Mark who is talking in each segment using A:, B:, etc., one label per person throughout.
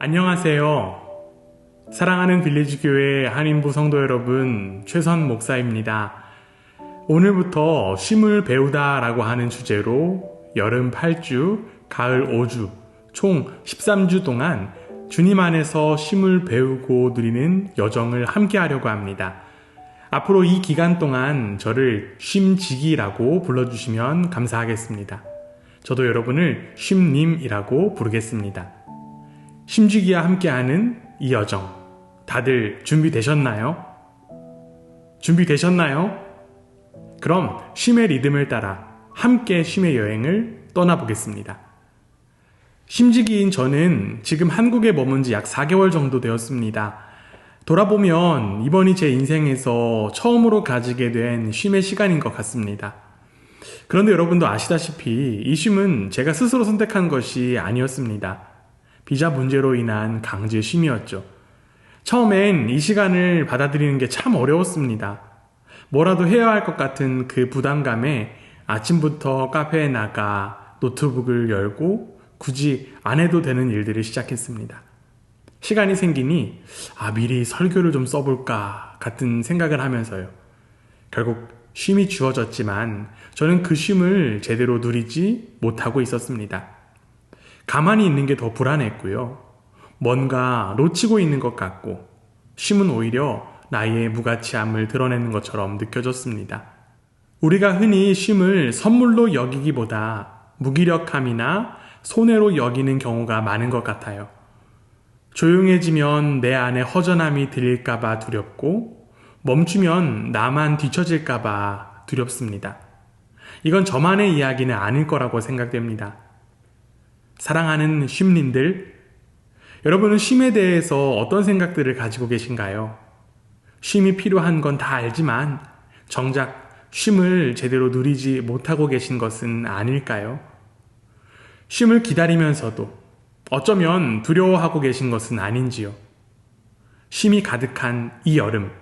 A: 안녕하세요. 사랑하는 빌리지 교회 한인부 성도 여러분, 최선 목사입니다. 오늘부터 쉼을 배우다 라고 하는 주제로 여름 8주, 가을 5주, 총 13주 동안 주님 안에서 쉼을 배우고 누리는 여정을 함께 하려고 합니다. 앞으로 이 기간 동안 저를 쉼지기라고 불러주시면 감사하겠습니다. 저도 여러분을 쉼님이라고 부르겠습니다. 심지기와 함께하는 이 여정. 다들 준비되셨나요? 준비되셨나요? 그럼 쉼의 리듬을 따라 함께 쉼의 여행을 떠나보겠습니다. 심지기인 저는 지금 한국에 머문 지 약 4개월 정도 되었습니다. 돌아보면 이번이 제 인생에서 처음으로 가지게 된 쉼의 시간인 것 같습니다. 그런데 여러분도 아시다시피 이 쉼은 제가 스스로 선택한 것이 아니었습니다. 비자 문제로 인한 강제 쉼이었죠. 처음엔 이 시간을 받아들이는 게 참 어려웠습니다. 뭐라도 해야 할 것 같은 그 부담감에 아침부터 카페에 나가 노트북을 열고 굳이 안 해도 되는 일들을 시작했습니다. 시간이 생기니 아 미리 설교를 좀 써볼까 같은 생각을 하면서요. 결국 쉼이 주어졌지만 저는 그 쉼을 제대로 누리지 못하고 있었습니다. 가만히 있는 게 더 불안했고요. 뭔가 놓치고 있는 것 같고 쉼은 오히려 나의 무가치함을 드러내는 것처럼 느껴졌습니다. 우리가 흔히 쉼을 선물로 여기기보다 무기력함이나 손해로 여기는 경우가 많은 것 같아요. 조용해지면 내 안에 허전함이 들릴까봐 두렵고 멈추면 나만 뒤처질까봐 두렵습니다. 이건 저만의 이야기는 아닐 거라고 생각됩니다. 사랑하는 쉼님들, 여러분은 쉼에 대해서 어떤 생각들을 가지고 계신가요? 쉼이 필요한 건 다 알지만 정작 쉼을 제대로 누리지 못하고 계신 것은 아닐까요? 쉼을 기다리면서도 어쩌면 두려워하고 계신 것은 아닌지요. 쉼이 가득한 이 여름,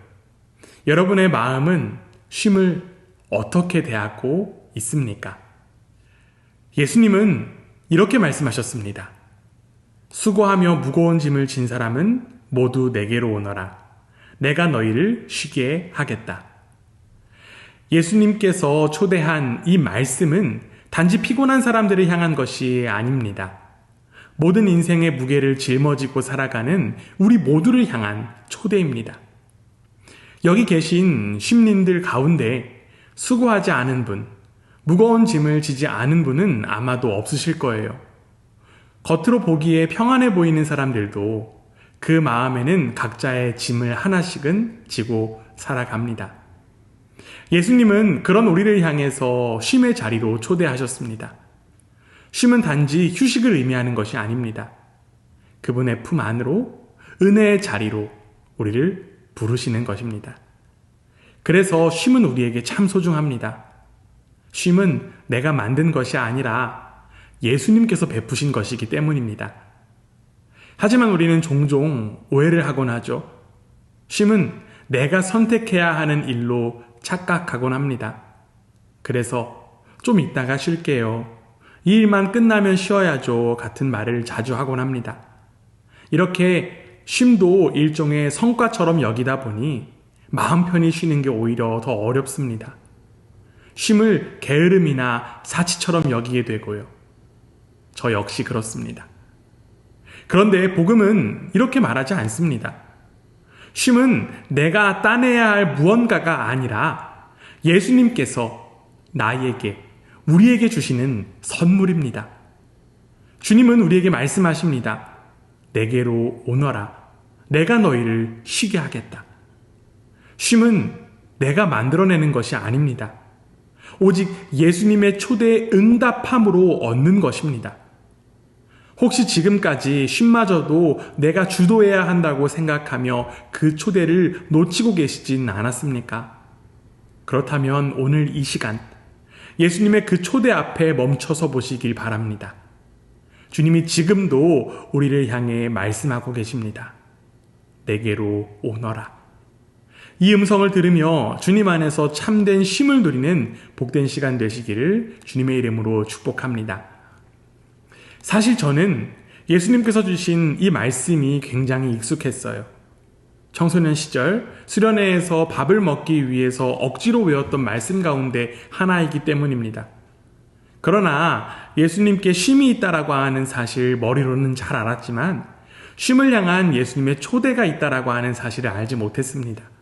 A: 여러분의 마음은 쉼을 어떻게 대하고 있습니까? 예수님은 이렇게 말씀하셨습니다. 수고하며 무거운 짐을 진 사람은 모두 내게로 오너라. 내가 너희를 쉬게 하겠다. 예수님께서 초대한 이 말씀은 단지 피곤한 사람들을 향한 것이 아닙니다. 모든 인생의 무게를 짊어지고 살아가는 우리 모두를 향한 초대입니다. 여기 계신 쉼님들 가운데 수고하지 않은 분, 무거운 짐을 지지 않은 분은 아마도 없으실 거예요. 겉으로 보기에 평안해 보이는 사람들도 그 마음에는 각자의 짐을 하나씩은 지고 살아갑니다. 예수님은 그런 우리를 향해서 쉼의 자리로 초대하셨습니다. 쉼은 단지 휴식을 의미하는 것이 아닙니다. 그분의 품 안으로 은혜의 자리로 우리를 부르시는 것입니다. 그래서 쉼은 우리에게 참 소중합니다. 쉼은 내가 만든 것이 아니라 예수님께서 베푸신 것이기 때문입니다. 하지만 우리는 종종 오해를 하곤 하죠. 쉼은 내가 선택해야 하는 일로 착각하곤 합니다. 그래서 좀 이따가 쉴게요. 이 일만 끝나면 쉬어야죠. 같은 말을 자주 하곤 합니다. 이렇게 쉼도 일종의 성과처럼 여기다 보니 마음 편히 쉬는 게 오히려 더 어렵습니다. 쉼을 게으름이나 사치처럼 여기게 되고요. 저 역시 그렇습니다. 그런데 복음은 이렇게 말하지 않습니다. 쉼은 내가 따내야 할 무언가가 아니라 예수님께서 나에게, 우리에게 주시는 선물입니다. 주님은 우리에게 말씀하십니다. 내게로 오너라. 내가 너희를 쉬게 하겠다. 쉼은 내가 만들어내는 것이 아닙니다. 오직 예수님의 초대에 응답함으로 얻는 것입니다. 혹시 지금까지 쉼마저도 내가 주도해야 한다고 생각하며 그 초대를 놓치고 계시진 않았습니까? 그렇다면 오늘 이 시간 예수님의 그 초대 앞에 멈춰서 보시길 바랍니다. 주님이 지금도 우리를 향해 말씀하고 계십니다. 내게로 오너라. 이 음성을 들으며 주님 안에서 참된 쉼을 누리는 복된 시간 되시기를 주님의 이름으로 축복합니다. 사실 저는 예수님께서 주신 이 말씀이 굉장히 익숙했어요. 청소년 시절 수련회에서 밥을 먹기 위해서 억지로 외웠던 말씀 가운데 하나이기 때문입니다. 그러나 예수님께 쉼이 있다라고 하는 사실 머리로는 잘 알았지만 쉼을 향한 예수님의 초대가 있다라고 하는 사실을 알지 못했습니다.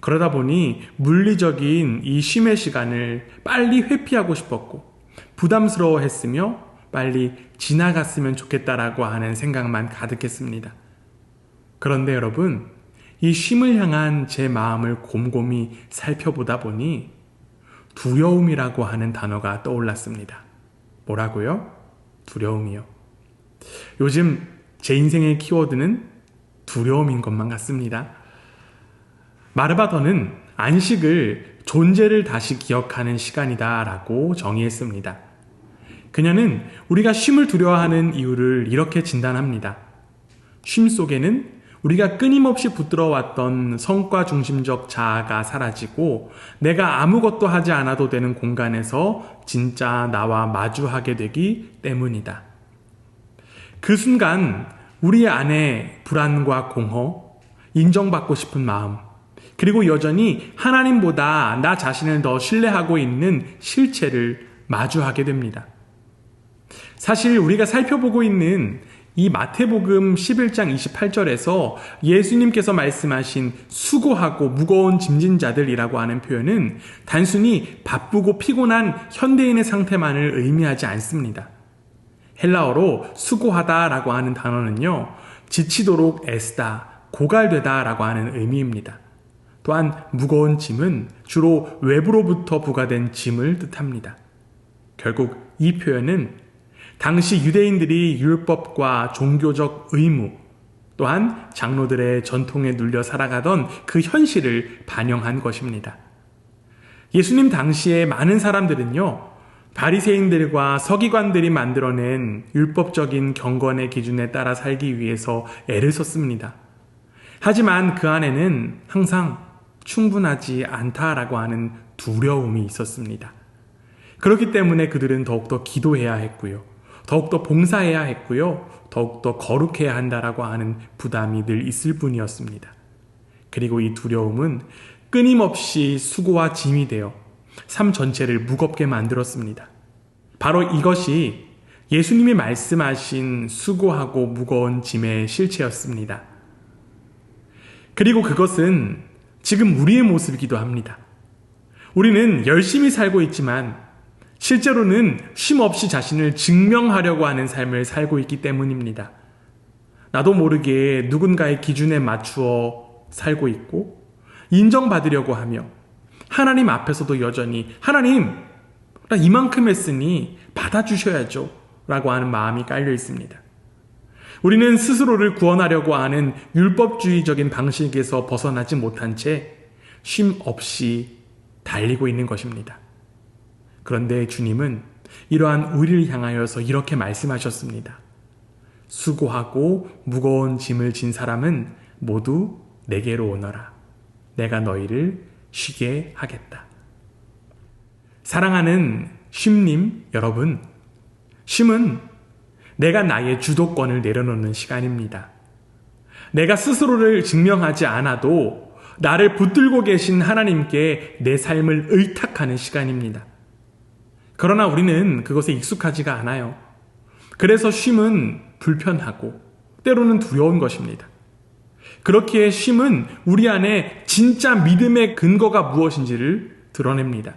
A: 그러다 보니 물리적인 이 쉼의 시간을 빨리 회피하고 싶었고 부담스러워 했으며 빨리 지나갔으면 좋겠다라고 하는 생각만 가득했습니다. 그런데 여러분, 이 쉼을 향한 제 마음을 곰곰이 살펴보다 보니 두려움이라고 하는 단어가 떠올랐습니다. 뭐라고요? 두려움이요. 요즘 제 인생의 키워드는 두려움인 것만 같습니다. 마르바더는 안식을 존재를 다시 기억하는 시간이다 라고 정의했습니다. 그녀는 우리가 쉼을 두려워하는 이유를 이렇게 진단합니다. 쉼 속에는 우리가 끊임없이 붙들어왔던 성과 중심적 자아가 사라지고 내가 아무것도 하지 않아도 되는 공간에서 진짜 나와 마주하게 되기 때문이다. 그 순간 우리 안에 불안과 공허, 인정받고 싶은 마음, 그리고 여전히 하나님보다 나 자신을 더 신뢰하고 있는 실체를 마주하게 됩니다. 사실 우리가 살펴보고 있는 이 마태복음 11장 28절에서 예수님께서 말씀하신 수고하고 무거운 짐진 자들이라고 하는 표현은 단순히 바쁘고 피곤한 현대인의 상태만을 의미하지 않습니다. 헬라어로 수고하다라고 하는 단어는요, 지치도록 애쓰다, 고갈되다라고 하는 의미입니다. 또한 무거운 짐은 주로 외부로부터 부과된 짐을 뜻합니다. 결국 이 표현은 당시 유대인들이 율법과 종교적 의무, 또한 장로들의 전통에 눌려 살아가던 그 현실을 반영한 것입니다. 예수님 당시에 많은 사람들은요, 바리새인들과 서기관들이 만들어낸 율법적인 경건의 기준에 따라 살기 위해서 애를 썼습니다. 하지만 그 안에는 항상 충분하지 않다라고 하는 두려움이 있었습니다. 그렇기 때문에 그들은 더욱더 기도해야 했고요. 더욱더 봉사해야 했고요. 더욱더 거룩해야 한다라고 하는 부담이 늘 있을 뿐이었습니다. 그리고 이 두려움은 끊임없이 수고와 짐이 되어 삶 전체를 무겁게 만들었습니다. 바로 이것이 예수님이 말씀하신 수고하고 무거운 짐의 실체였습니다. 그리고 그것은 지금 우리의 모습이기도 합니다. 우리는 열심히 살고 있지만 실제로는 쉼 없이 자신을 증명하려고 하는 삶을 살고 있기 때문입니다. 나도 모르게 누군가의 기준에 맞추어 살고 있고 인정받으려고 하며 하나님 앞에서도 여전히 하나님 나 이만큼 했으니 받아주셔야죠 라고 하는 마음이 깔려 있습니다. 우리는 스스로를 구원하려고 하는 율법주의적인 방식에서 벗어나지 못한 채 쉼 없이 달리고 있는 것입니다. 그런데 주님은 이러한 우리를 향하여서 이렇게 말씀하셨습니다. 수고하고 무거운 짐을 진 사람은 모두 내게로 오너라. 내가 너희를 쉬게 하겠다. 사랑하는 쉼님 여러분, 쉼은 내가 나의 주도권을 내려놓는 시간입니다. 내가 스스로를 증명하지 않아도 나를 붙들고 계신 하나님께 내 삶을 의탁하는 시간입니다. 그러나 우리는 그것에 익숙하지가 않아요. 그래서 쉼은 불편하고 때로는 두려운 것입니다. 그렇기에 쉼은 우리 안에 진짜 믿음의 근거가 무엇인지를 드러냅니다.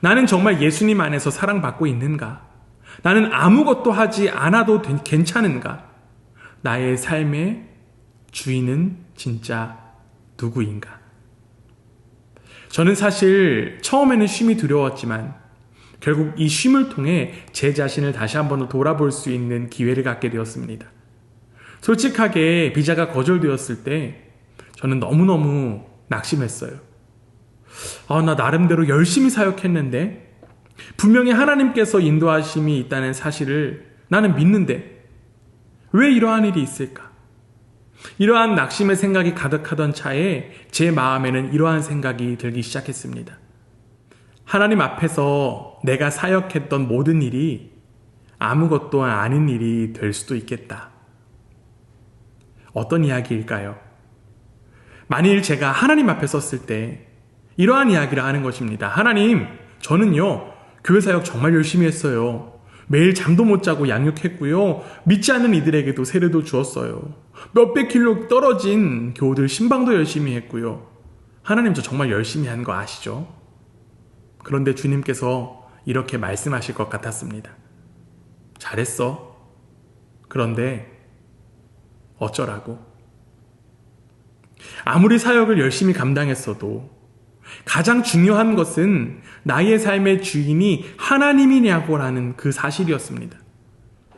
A: 나는 정말 예수님 안에서 사랑받고 있는가? 나는 아무것도 하지 않아도 괜찮은가? 나의 삶의 주인은 진짜 누구인가? 저는 사실 처음에는 쉼이 두려웠지만 결국 이 쉼을 통해 제 자신을 다시 한번 더 돌아볼 수 있는 기회를 갖게 되었습니다. 솔직하게 비자가 거절되었을 때 저는 너무너무 낙심했어요. 아, 나 나름대로 열심히 사역했는데 분명히 하나님께서 인도하심이 있다는 사실을 나는 믿는데 왜 이러한 일이 있을까? 이러한 낙심의 생각이 가득하던 차에 제 마음에는 이러한 생각이 들기 시작했습니다. 하나님 앞에서 내가 사역했던 모든 일이 아무것도 아닌 일이 될 수도 있겠다. 어떤 이야기일까요? 만일 제가 하나님 앞에 섰을 때 이러한 이야기를 하는 것입니다. 하나님, 저는요, 교회 사역 정말 열심히 했어요. 매일 잠도 못 자고 양육했고요. 믿지 않는 이들에게도 세례도 주었어요. 몇백 킬로 떨어진 교우들 신방도 열심히 했고요. 하나님 저 정말 열심히 한 거 아시죠? 그런데 주님께서 이렇게 말씀하실 것 같았습니다. 잘했어. 그런데 어쩌라고? 아무리 사역을 열심히 감당했어도 가장 중요한 것은 나의 삶의 주인이 하나님이냐고라는 그 사실이었습니다.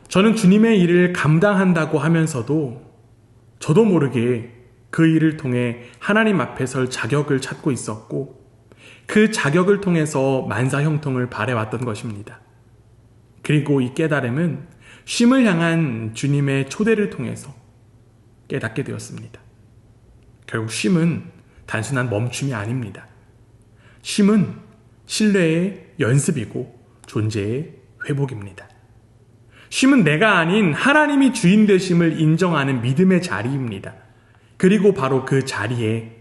A: 저는 주님의 일을 감당한다고 하면서도 저도 모르게 그 일을 통해 하나님 앞에 설 자격을 찾고 있었고 그 자격을 통해서 만사 형통을 바래왔던 것입니다. 그리고 이 깨달음은 쉼을 향한 주님의 초대를 통해서 깨닫게 되었습니다. 결국 쉼은 단순한 멈춤이 아닙니다. 쉼은 신뢰의 연습이고 존재의 회복입니다. 쉼은 내가 아닌 하나님이 주인 되심을 인정하는 믿음의 자리입니다. 그리고 바로 그 자리에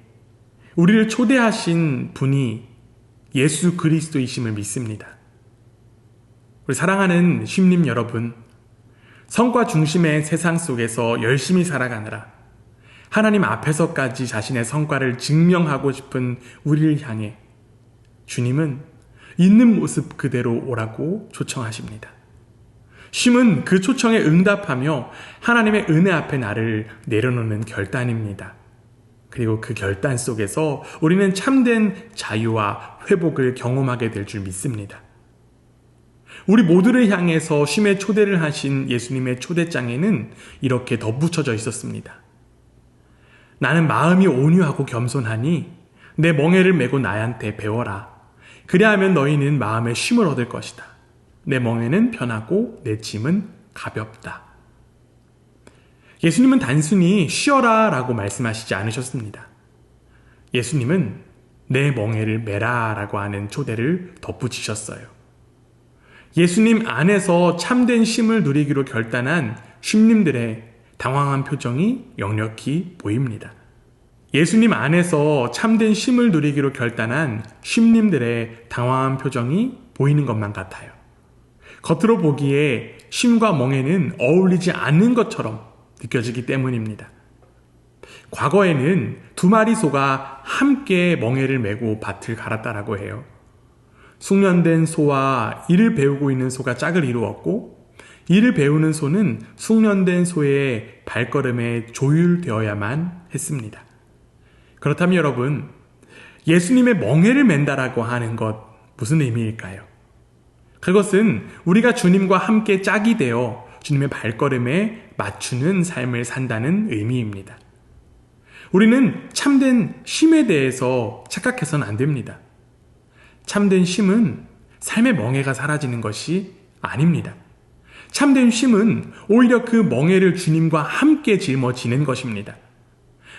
A: 우리를 초대하신 분이 예수 그리스도이심을 믿습니다. 우리 사랑하는 쉼님 여러분, 성과 중심의 세상 속에서 열심히 살아가느라 하나님 앞에서까지 자신의 성과를 증명하고 싶은 우리를 향해 주님은 있는 모습 그대로 오라고 초청하십니다. 쉼은 그 초청에 응답하며 하나님의 은혜 앞에 나를 내려놓는 결단입니다. 그리고 그 결단 속에서 우리는 참된 자유와 회복을 경험하게 될 줄 믿습니다. 우리 모두를 향해서 쉼의 초대를 하신 예수님의 초대장에는 이렇게 덧붙여져 있었습니다. 나는 마음이 온유하고 겸손하니 내 멍에를 메고 나한테 배워라. 그리하면 너희는 마음의 쉼을 얻을 것이다. 내 멍에는 편하고 내 짐은 가볍다. 예수님은 단순히 쉬어라 라고 말씀하시지 않으셨습니다. 예수님은 내 멍에를 메라 라고 하는 초대를 덧붙이셨어요. 예수님 안에서 참된 쉼을 누리기로 결단한 쉼님들의 당황한 표정이 역력히 보입니다. 예수님 안에서 참된 쉼을 누리기로 결단한 쉼님들의 당황한 표정이 보이는 것만 같아요. 겉으로 보기에 쉼과 멍에는 어울리지 않는 것처럼 느껴지기 때문입니다. 과거에는 두 마리 소가 함께 멍에를 메고 밭을 갈았다라고 해요. 숙련된 소와 일을 배우고 있는 소가 짝을 이루었고, 일을 배우는 소는 숙련된 소의 발걸음에 조율되어야만 했습니다. 그렇다면 여러분, 예수님의 멍해를 맨다라고 하는 것 무슨 의미일까요? 그것은 우리가 주님과 함께 짝이 되어 주님의 발걸음에 맞추는 삶을 산다는 의미입니다. 우리는 참된 쉼에 대해서 착각해서는 안 됩니다. 참된 쉼은 삶의 멍해가 사라지는 것이 아닙니다. 참된 쉼은 오히려 그 멍해를 주님과 함께 짊어지는 것입니다.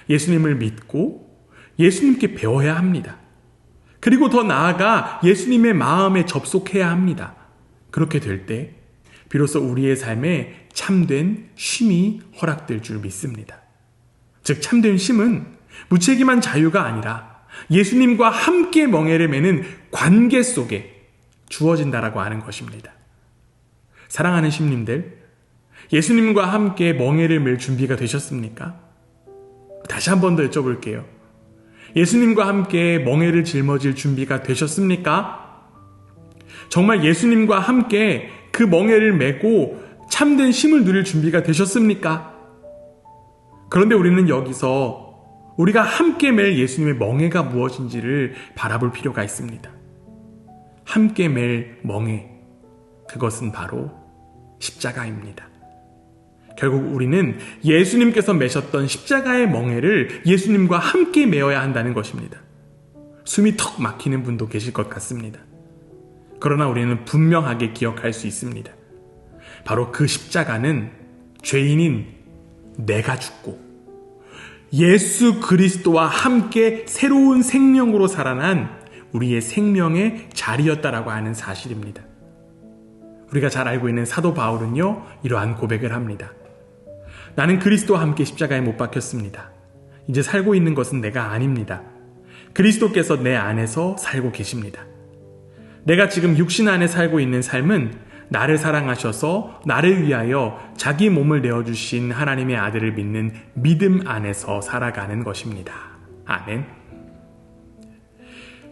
A: 예수님을 믿고 예수님께 배워야 합니다. 그리고 더 나아가 예수님의 마음에 접속해야 합니다. 그렇게 될 때, 비로소 우리의 삶에 참된 쉼이 허락될 줄 믿습니다. 즉, 참된 쉼은 무책임한 자유가 아니라 예수님과 함께 멍해를 매는 관계 속에 주어진다라고 하는 것입니다. 사랑하는 심님들, 예수님과 함께 멍해를 맬 준비가 되셨습니까? 다시 한 번 더 여쭤볼게요. 예수님과 함께 멍해를 짊어질 준비가 되셨습니까? 정말 예수님과 함께 그 멍해를 메고 참된 힘을 누릴 준비가 되셨습니까? 그런데 우리는 여기서 우리가 함께 맬 예수님의 멍해가 무엇인지를 바라볼 필요가 있습니다. 함께 맬 멍해, 그것은 바로 십자가입니다. 결국 우리는 예수님께서 매셨던 십자가의 멍해를 예수님과 함께 메어야 한다는 것입니다. 숨이 턱 막히는 분도 계실 것 같습니다. 그러나 우리는 분명하게 기억할 수 있습니다. 바로 그 십자가는 죄인인 내가 죽고 예수 그리스도와 함께 새로운 생명으로 살아난 우리의 생명의 자리였다라고 하는 사실입니다. 우리가 잘 알고 있는 사도 바울은요, 이러한 고백을 합니다. 나는 그리스도와 함께 십자가에 못 박혔습니다. 이제 살고 있는 것은 내가 아닙니다. 그리스도께서 내 안에서 살고 계십니다. 내가 지금 육신 안에 살고 있는 삶은 나를 사랑하셔서 나를 위하여 자기 몸을 내어주신 하나님의 아들을 믿는 믿음 안에서 살아가는 것입니다. 아멘.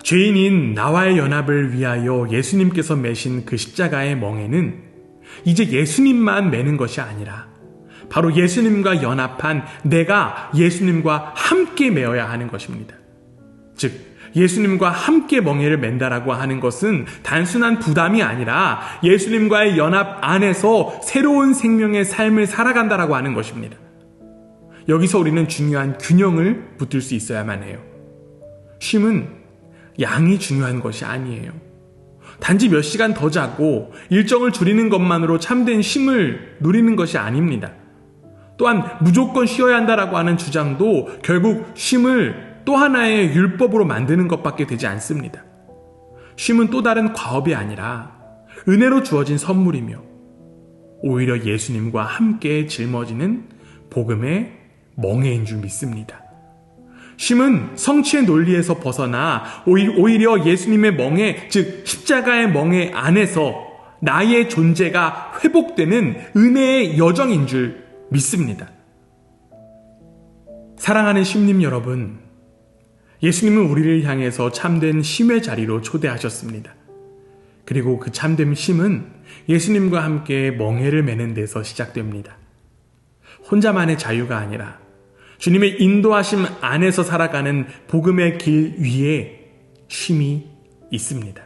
A: 죄인인 나와의 연합을 위하여 예수님께서 매신 그 십자가의 멍에는 이제 예수님만 매는 것이 아니라 바로 예수님과 연합한 내가 예수님과 함께 매어야 하는 것입니다. 즉, 예수님과 함께 멍에를 맨다라고 하는 것은 단순한 부담이 아니라 예수님과의 연합 안에서 새로운 생명의 삶을 살아간다라고 하는 것입니다. 여기서 우리는 중요한 균형을 붙들 수 있어야만 해요. 쉼은 양이 중요한 것이 아니에요. 단지 몇 시간 더 자고 일정을 줄이는 것만으로 참된 쉼을 누리는 것이 아닙니다. 또한 무조건 쉬어야 한다라고 하는 주장도 결국 쉼을 또 하나의 율법으로 만드는 것밖에 되지 않습니다. 쉼은 또 다른 과업이 아니라 은혜로 주어진 선물이며 오히려 예수님과 함께 짊어지는 복음의 멍해인 줄 믿습니다. 쉼은 성취의 논리에서 벗어나 오히려 예수님의 멍에, 즉 십자가의 멍에 안에서 나의 존재가 회복되는 은혜의 여정인 줄 믿습니다. 사랑하는 심님 여러분, 예수님은 우리를 향해서 참된 심의 자리로 초대하셨습니다. 그리고 그 참된 심은 예수님과 함께 멍해를 매는 데서 시작됩니다. 혼자만의 자유가 아니라 주님의 인도하심 안에서 살아가는 복음의 길 위에 쉼이 있습니다.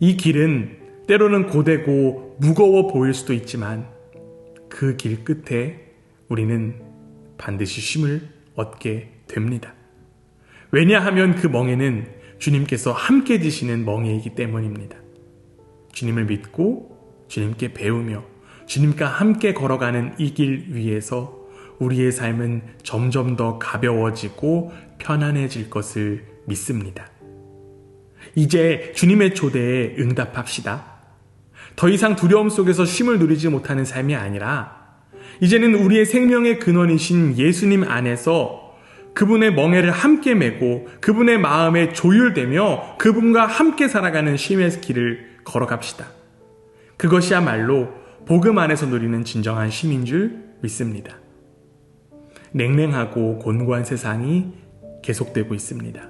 A: 이 길은 때로는 고되고 무거워 보일 수도 있지만 그 길 끝에 우리는 반드시 쉼을 얻게 됩니다. 왜냐하면 그 멍에는 주님께서 함께 지시는 멍에이기 때문입니다. 주님을 믿고 주님께 배우며 주님과 함께 걸어가는 이 길 위에서 우리의 삶은 점점 더 가벼워지고 편안해질 것을 믿습니다. 이제 주님의 초대에 응답합시다. 더 이상 두려움 속에서 쉼을 누리지 못하는 삶이 아니라 이제는 우리의 생명의 근원이신 예수님 안에서 그분의 멍에를 함께 메고 그분의 마음에 조율되며 그분과 함께 살아가는 쉼의 길을 걸어갑시다. 그것이야말로 복음 안에서 누리는 진정한 쉼인 줄 믿습니다. 냉랭하고 곤고한 세상이 계속되고 있습니다.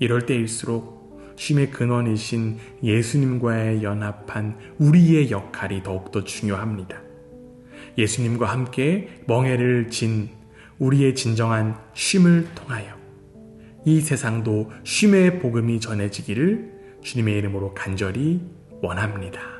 A: 이럴 때일수록 쉼의 근원이신 예수님과의 연합한 우리의 역할이 더욱더 중요합니다. 예수님과 함께 멍해를 진 우리의 진정한 쉼을 통하여 이 세상도 쉼의 복음이 전해지기를 주님의 이름으로 간절히 원합니다.